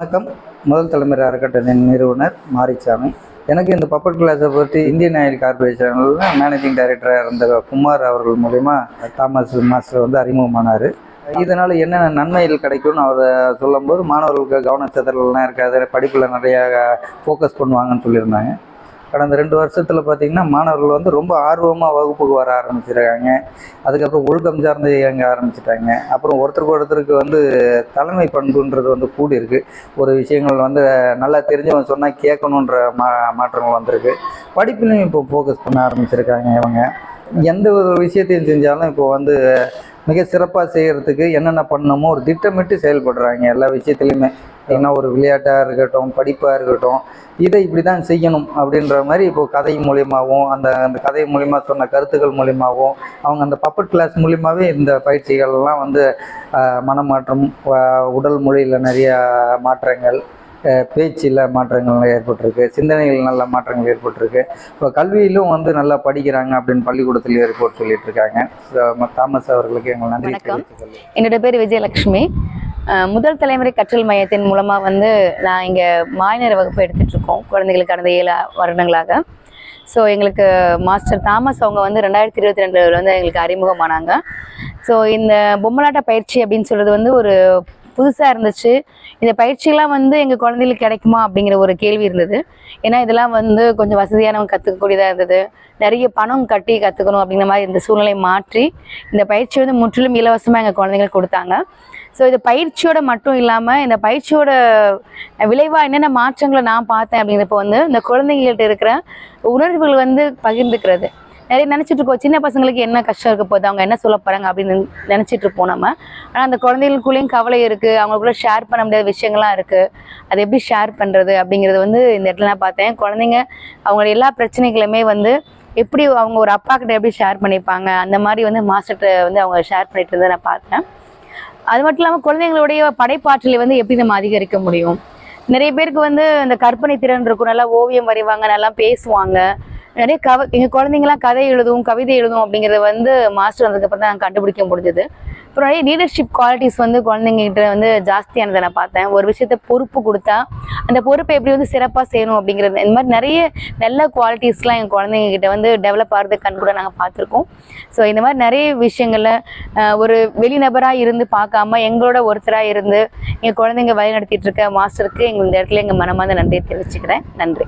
வணக்கம். முதல் தலைமுறை அறக்கட்டளை நிறுவனர் மாரிச்சாமி. எனக்கு இந்த பப்பட் கிளாஸை பற்றி இந்தியன் ஆயில் கார்பரேஷனில் மேனேஜிங் டைரக்டராக இருந்த குமார் அவர்கள் மூலிமா தாமஸ் மாஸ்டர் வந்து அறிமுகமானார். இதனால் என்னென்ன நன்மைகள் கிடைக்கும்னு அவர் சொல்லும்போது மாணவர்களுக்கு கவனச்சிதறலாம் இருக்காது படிப்பில் நிறையா ஃபோக்கஸ் பண்ணுவாங்கன்னு சொல்லியிருந்தாங்க. கடந்த ரெண்டு வருஷத்தில் பார்த்திங்கன்னா மாணவர்கள் வந்து ரொம்ப ஆர்வமாக வகுப்புக்கு வர ஆரம்பிச்சிருக்காங்க. அதுக்கப்புறம் ஒழுக்கம் சார்ந்து இயங்க ஆரம்பிச்சிட்டாங்க. அப்புறம் ஒருத்தருக்கு ஒருத்தருக்கு வந்து தலைமை பண்புன்றது வந்து கூடி இருக்கு ஒரு விஷயங்கள் வந்து நல்லா தெரிஞ்சவங்க சொன்னால் கேட்கணுன்ற மா மாற்றங்கள் வந்திருக்கு. படிப்புலையும் இப்போ ஃபோக்கஸ் பண்ண ஆரம்பிச்சிருக்காங்க இவங்க. எந்த ஒரு விஷயத்தையும் செஞ்சாலும் இப்போ வந்து மிக சிறப்பாக செய்கிறதுக்கு என்னென்ன பண்ணணுமோ ஒரு திட்டமிட்டு செயல்படுறாங்க எல்லா விஷயத்துலையுமே. ஏன்னா ஒரு விளையாட்டாக இருக்கட்டும் படிப்பாக இருக்கட்டும் இதை இப்படி தான் செய்யணும் அப்படின்ற மாதிரி இப்போது கதை மூலியமாகவும் அந்த அந்த கதை மூலிமா சொன்ன கருத்துக்கள் மூலியமாகவும் அவங்க அந்த பப்பட் கிளாஸ் மூலியமாகவே இந்த பயிற்சிகள்லாம் வந்து மனமாற்றம் உடல் மொழியில் நிறைய மாற்றங்கள் பேச்சில் மாற்றங்கள் ஏற்பட்டிருக்கு சிந்தனைகள் நல்ல மாற்றங்கள் ஏற்பட்டிருக்கு. இப்போ கல்வியிலும் வந்து நல்லா படிக்கிறாங்க அப்படின்னு பள்ளிக்கூடத்துலேயும் ரிப்போர்ட் சொல்லிட்டு இருக்காங்க தாமஸ் அவர்களுக்கு எங்கள் நன்றி என்னோட பேர் விஜயலட்சுமி. முதல் தலைமுறை கற்றல் மையத்தின் மூலமாக வந்து நான் இங்கே மாநில வகுப்பு எடுத்துட்டு இருக்கோம் குழந்தைகளுக்கு கடந்த ஏழு வருடங்களாக. ஸோ எங்களுக்கு மாஸ்டர் தாமஸ் அவங்க வந்து ரெண்டாயிரத்தி இருபத்தி ரெண்டில் வந்து எங்களுக்கு அறிமுகமானாங்க. ஸோ இந்த பொம்மலாட்ட பயிற்சி அப்படின்னு சொல்கிறது வந்து ஒரு புதுசாக இருந்துச்சு. இந்த பயிற்சியெல்லாம் வந்து எங்கள் குழந்தைகளுக்கு கிடைக்குமா அப்படிங்கிற ஒரு கேள்வி இருந்தது. ஏன்னா இதெல்லாம் வந்து கொஞ்சம் வசதியானவங்க கற்றுக்கக்கூடியதாக இருந்தது. நிறைய பணம் கட்டி கற்றுக்கணும் அப்படிங்கிற மாதிரி இந்த சூழ்நிலையை மாற்றி இந்த பயிற்சி வந்து முற்றிலும் இலவசமாக எங்கள் குழந்தைங்களுக்கு கொடுத்தாங்க. ஸோ இது பயிற்சியோட மட்டும் இல்லாமல் இந்த பயிற்சியோட விளைவாக என்னென்ன மாற்றங்களை நான் பார்த்தேன் அப்படிங்கிறப்ப வந்து இந்த குழந்தைங்கள்ட்ட இருக்கிற உணர்வுகள் வந்து பகிர்ந்துக்கிறது. நிறைய நினச்சிட்டு இருக்கோம். சின்ன பசங்களுக்கு என்ன கஷ்டம் இருக்க போகுது? அவங்க என்ன சொல்ல போகிறாங்க அப்படின்னு நினச்சிட்டு இருப்போம் நம்ம. ஆனால் அந்த குழந்தைகளுக்குள்ளேயும் கவலை இருக்குது அவங்களுக்குள்ள ஷேர் பண்ண முடியாத விஷயங்கள்லாம் இருக்குது அதை எப்படி ஷேர் பண்ணுறது அப்படிங்கிறது வந்து இந்த இடத்துல நான் பார்த்தேன். குழந்தைங்க அவங்களோட எல்லா பிரச்சனைகளுமே வந்து எப்படி அவங்க ஒரு அப்பா கிட்ட எப்படி ஷேர் பண்ணிப்பாங்க? அந்த மாதிரி வந்து மாஸ்டர்கிட்ட வந்து அவங்க ஷேர் பண்ணிட்டு இருந்ததை நான் பார்த்தேன். அது மட்டும் இல்லாமல் குழந்தைங்களுடைய படைப்பாற்றலை வந்து எப்படி நம்ம அதிகரிக்க முடியும்? நிறைய பேருக்கு வந்து இந்த கற்பனை திறன் இருக்கும். நல்லா ஓவியம் வரைவாங்க நல்லா பேசுவாங்க. நிறைய கவ எங்கள் குழந்தைங்களாம் கதை எழுதும் கவிதை எழுதும் அப்படிங்கிறத வந்து மாஸ்டர் வந்ததுக்கப்புறம் தான் கண்டுபிடிக்க முடிஞ்சது. அப்புறம் நிறைய லீடர்ஷிப் குவாலிட்டிஸ் வந்து குழந்தைங்ககிட்ட வந்து ஜாஸ்தியானதை நான் பார்த்தேன். ஒரு விஷயத்த பொறுப்பு கொடுத்தா அந்த பொறுப்பை எப்படி வந்து சிறப்பாக செய்யணும் அப்படிங்கிறது இந்த மாதிரி நிறைய நல்ல குவாலிட்டிஸ்லாம் எங்கள் குழந்தைங்ககிட்ட வந்து டெவலப் ஆகிறது கண் கூட நாங்கள் பார்த்துருக்கோம். ஸோ இந்த மாதிரி நிறைய விஷயங்களில் ஒரு வெளிநபராக இருந்து பார்க்காம எங்களோட ஒருத்தராக இருந்து எங்கள் குழந்தைங்க வழி நடத்திட்டு இருக்க மாஸ்டருக்கு எங்கள் இந்த இடத்துல எங்கள் மனமார்ந்த நன்றியை தெரிவிச்சுக்கிறேன். நன்றி.